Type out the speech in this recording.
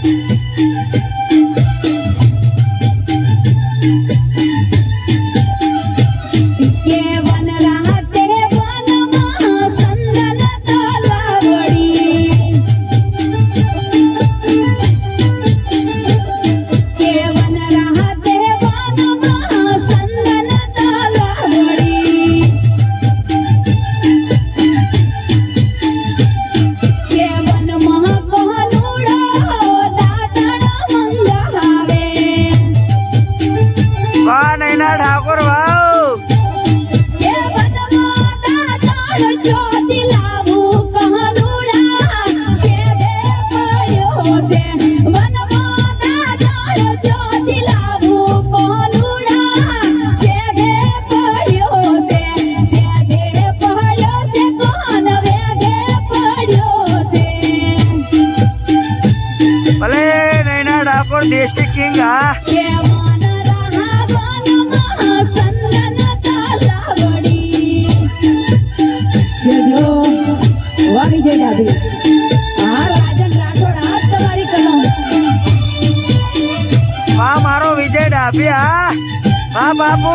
Thank you. Naina Thakor ભાવ ભલે દેશી કિંગ હા. હા મારો વિજય ડાભી હા. હા બાપુ.